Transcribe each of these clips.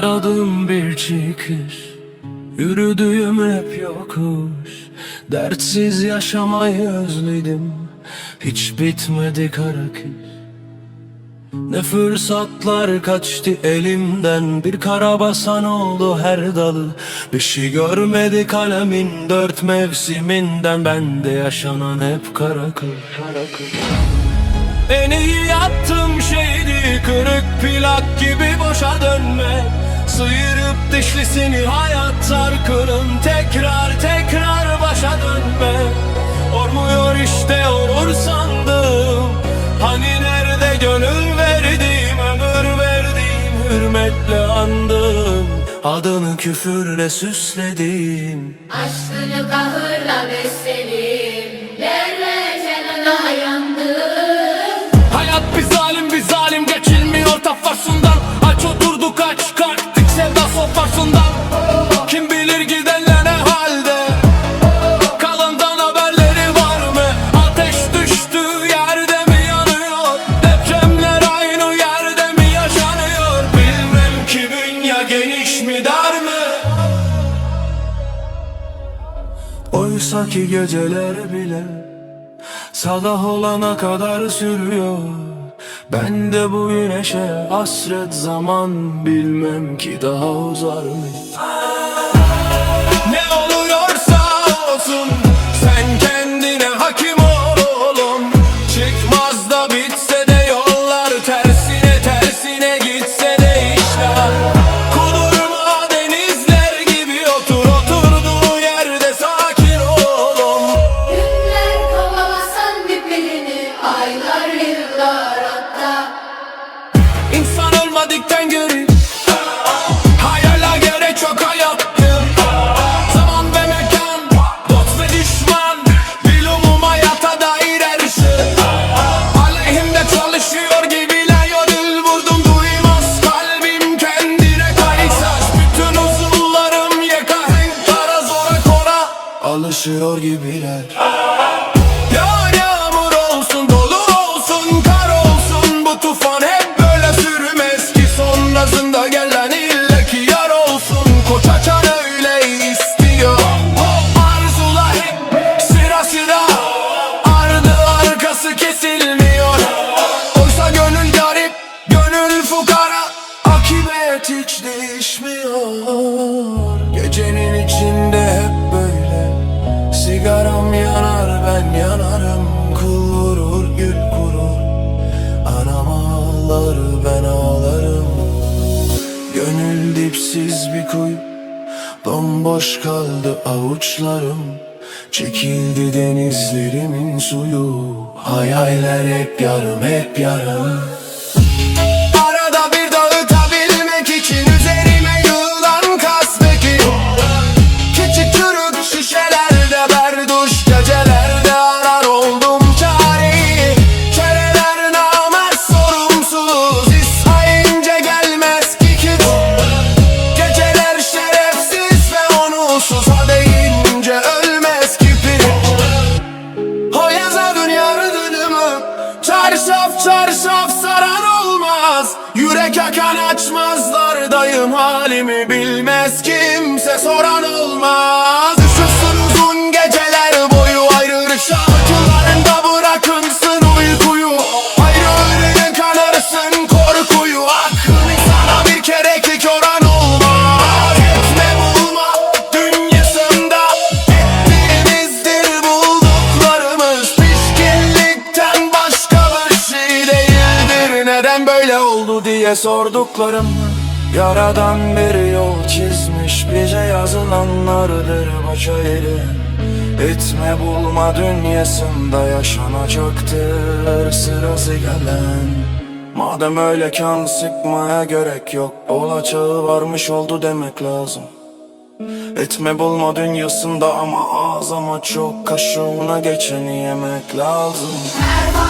Aradım bir çıkış Yürüdüğüm hep yokuş. Dertsiz yaşamayı özledim Hiç bitmedi kara kış. Ne fırsatlar kaçtı elimden Bir karabasan oldu her dalı. Bir şey görmedi kalemin dört mevsiminden Bende yaşanan hep kara kış kara kış. En iyi yaptığım şeydi Kırık plak gibi boşa dönme Sıyırıp dişlisini hayatlar kırın Tekrar tekrar başa dönme. Olmuyor işte olur sandım. Hani nerede gönül verdiğim Ömür verdiğim hürmetle andım. Adını küfürle süsledim. Aşkını kahırla besledim sevda sofasından Kim bilir gidenler ne halde? Kalandan haberleri var mı? Ateş düştüğü yerde mi yanıyor? Depremler aynı yerde mi yaşanıyor? Bilmem ki dünya geniş mi dar mı? Oysa ki geceler bile Sabah olana kadar sürüyor Ben de bu güneşe hasret zaman Bilmem ki daha uzar mı Alışıyor gibiler Bomboş kaldı avuçlarım. Çekildi denizlerimin suyu. Hayaller hep yarım hep yarım halimi bilmez Kimse soran olmaz. Üşüsün uzun geceler boyu Ayrı şarkılarında bırakınsın uykuyu. Ayrı ölüye kanarsın korkuyu. Aklını sana bir kereklik oran olmaz. Etme bulma dünyasında Ettiğimizdir bulduklarımız. Pişkinlikten başka bir şey değildir. Neden böyle oldu diye sorduklarım Yaradan bir yol çizmiş bize yazılanlardır başa eli Etme bulma dünyasında yaşanacaktır sırası gelen. Madem öyle kan sıkmaya gerek yok Olacağı varmış oldu demek lazım. Etme bulma dünyasında ama az ama çok Kaşığına geçeni yemek lazım. Her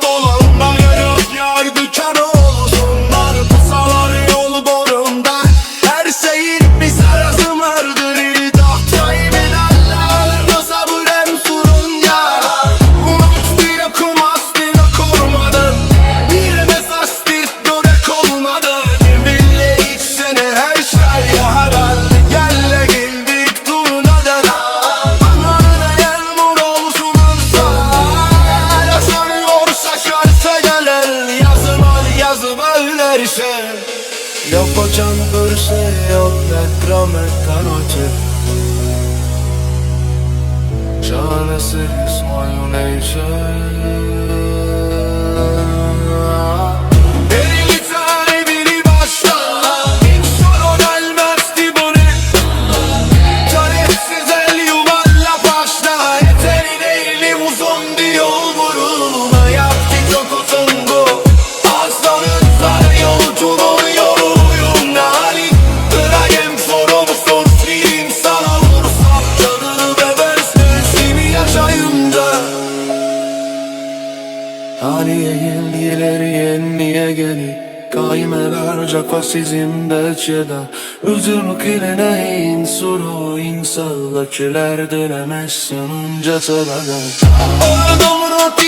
la noche Jealousy is my nature. niye geli Kaimeler cafasizim belçeda Üzün kiline insuru insalla Kiler dönemez yanınca sadada Orada murat